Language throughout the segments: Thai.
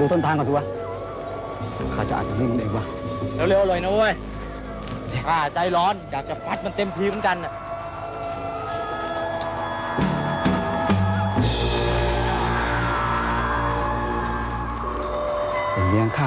ดูต้นทางก่อนสิวะข้าจะอ่านตรงนี้มันเองวะเร็วๆเลยนะเว้ยข้าใจร้อนอยากจะฟัดมันเต็มทีเหมือนกันน่ะเป็นเลี้ยงข้า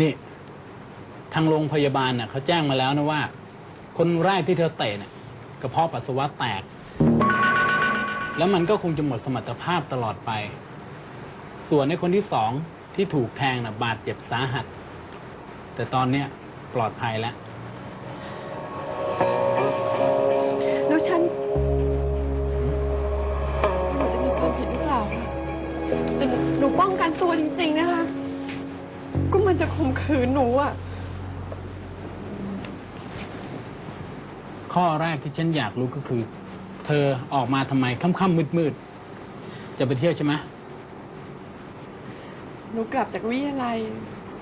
นี่ ทางโรงพยาบาลเน่ะเขาแจ้งมาแล้วนะว่า คนแรกที่เธอเตะเนี่ยกระเพาะปัสสาวะแตก แล้วมันก็คงจะหมดสมรรถภาพตลอดไป ส่วนในคนที่สองที่ถูกแทงน่ะบาดเจ็บสาหัส แต่ตอนเนี้ยปลอดภัยแล้วแล้ว จะข่มขืนหนูอะข้อแรกที่ฉันอยากรู้ก็คือ เธอออกมาทำไมค่ำๆมืดๆ จะไปเที่ยวใช่ไหมหนูกลับจากวิทยาลัย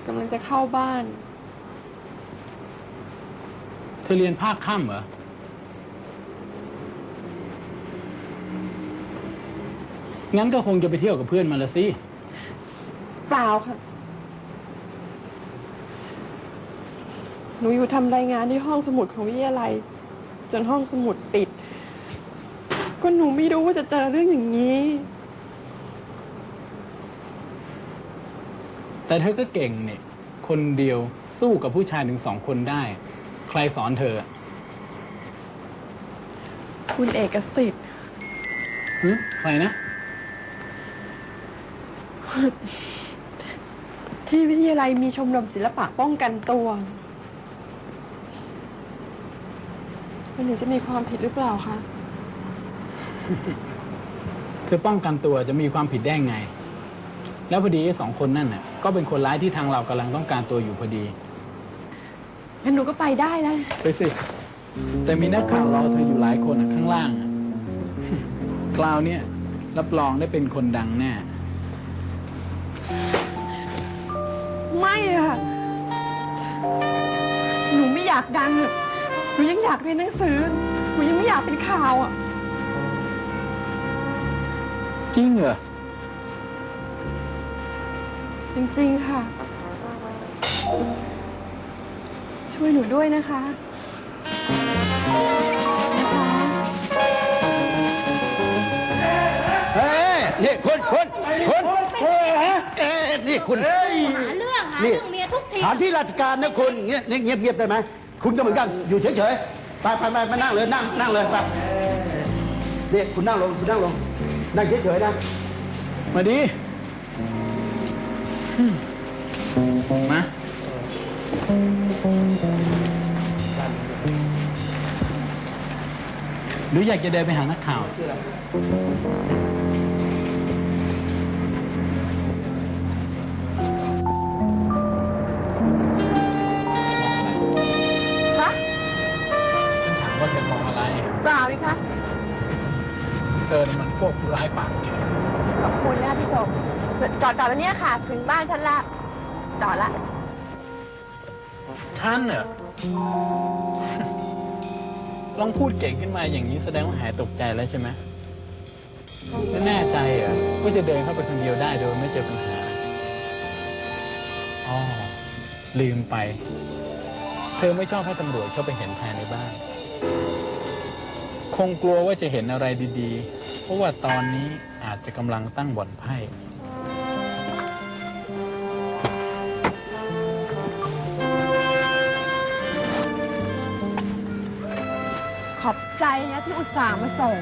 กำลังจะเข้าบ้าน เธอเรียนภาคค่ำเหรอ งั้นก็คงจะไปเที่ยวกับเพื่อนมาละสิ เปล่าค่ะ หนูอยู่ทำรายงานที่ห้องสมุดของวิทยาลัย จนห้องสมุดปิด ก็หนูไม่รู้ว่าจะเจอเรื่องอย่างนี้ แต่เธอก็เก่งเนี่ย คนเดียวสู้กับผู้ชายถึงสองคนได้ ใครสอนเธอคุณเอกสิทธิ์หึใครนะ ที่วิทยาลัยมีชมรมศิลปะป้องกันตัว แล้วหนูจะมีความผิดหรือเปล่าคะเธอป้องกันตัวจะมีความผิดได้ไง แล้วพอดีไอ้สองคนนั่นน่ะ ก็เป็นคนร้ายที่ทางเรากำลังต้องการตัวอยู่พอดี งั้นหนูก็ไปได้นะ ไปสิ แต่มีนักข่าวรอเธออยู่หลายคนอะข้างล่างอะคราวเนี้ยรับรองได้เป็นคนดังแน่ ไม่อะหนูไม่อยากดังอะ หนูยังอยากเรียนหนังสือ หนูยังไม่อยากเป็นข่าวอะจริงเหรอ จริงๆค่ะ ช่วยหนูด้วยนะคะนะคะ เฮ้ยนี่คุณคุณคุณเอ๊ะนี่คุณ หาเรื่องหานี่เรื่องเมียทุกที สถานที่ราชการนะคุณเงียบเงียบเงียบได้ไหม คุณก็เหมือนกันอยู่เฉยๆไปไปไปนั่งเลยนั่งนั่งเลยไปนี่คุณนั่งลงคุณนั่งลงนั่งเฉยๆนะมาดีมมาหรืออยากจะเดินไปหานักข่าว อดจอดแล้วเนี่ยค่ะ ถึงบ้านฉันละ จอดละ ท่านเหรอลองพูดเก่งขึ้นมาอย่างนี้แสดงว่าหายตกใจแล้วใช่ไหมไม่แน่ใจเหรอว่าจะเดินเข้าไปคนเดียวได้โดยไม่เจอปัญหาอ๋อลืมไป เธอไม่ชอบให้ตำรวจเข้าไปเห็นภายในบ้าน คงกลัวว่าจะเห็นอะไรดีๆ เพราะว่าตอนนี้อาจจะกำลังตั้งบ่อนไพ่ นะที่อุตส่าห์มาส่ง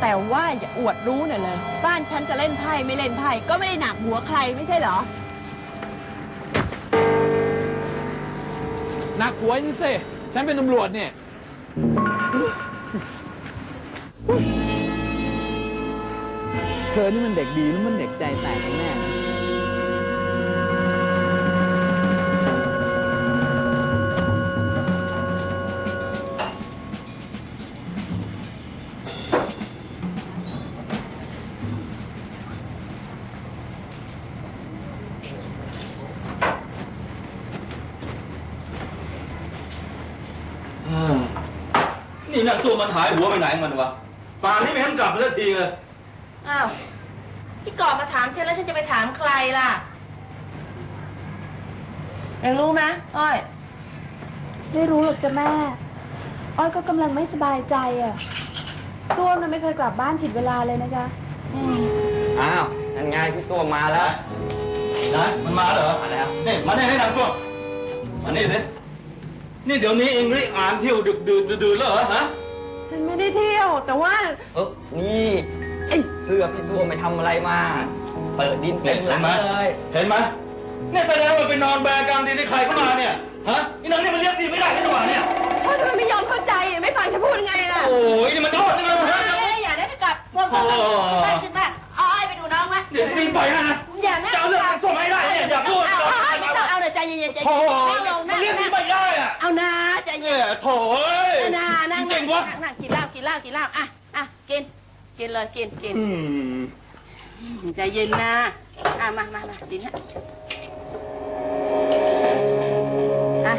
แต่ว่าอย่าอวดรู้หน่อยเลย บ้านฉันจะเล่นไพ่ไม่เล่นไพ่ก็ไม่ได้หนักหัวใครไม่ใช่เหรอนักหัวนี่สิฉันเป็นตำรวจเนี่ย เธอนี่มันเด็กดีหรือมันเด็กใจแตกกันแน่ นะนี่นักตัวมันหายหัวไปไหนมันวะป่านนี้ไม่เห็นกลับมาสักทีเลย อ้าว ที่กอบมาถามฉันแล้วฉันจะไปถามใครล่ะ เองรู้ไหมอ้อย ไม่รู้หรอกจ้ะแม่ อ้อยก็กำลังไม่สบายใจอะส้วมน่ะไม่เคยกลับบ้านผิดเวลาเลยนะจ๊ะอืมอ้าวนั่นไงพี่ส้วมมาแล้ว นะมันมาเหรอมาแล้ว นี่มาเนี่ยให้นางตัวมานี่สิ นี่เดี๋ยวนี้เองได้อ่านเที่ยวดึกดื่นดื่นแล้วเหรอฮะฉันไม่ได้เที่ยว แต่ว่าเออนี่ไอ้เสื้อพี่ส้วมไปทำอะไรมา เปิดดินเต็เห็มนหลังไหมเลยเห็นไหมเนี่ยแสดงว่าไปนอนแบกกรรมดีที่ใครเข้ามาเนี่ยฮะนี่นางนี่มันเรียกดีไม่ได้กันหรอเนี่ยเขาทำไมไม่ยอมเข้าใจอะไม่ฟังฉันพูดยังไงล่ะโอ้ยนี่มันโทษนะฮะเอ้ยอย่าได้ไปกลับส้มกลับบ้านโอ้ไปขึ้นบ้านเอาอ้อยไปดูน้องไหมเดี๋ยวจะมีไปนะนะอย่านะจะเอาเรื่องส่งให้ได้เนี่ยอยากพูดเอาเอาไม่ต้องเอาเลยใจเย็นๆใจเย็โอ้นโหๆนั่งลงมันั่นงเรียกดีนั่ง โถ่เอ้ยๆนะนั่งจริงวะ นั่งนั่งกินเหล้ากินเหล้ากินเหล้าอะอะกิน กินเลยกินกินอืมใจเย็นนะอะมามามากินฮะอะ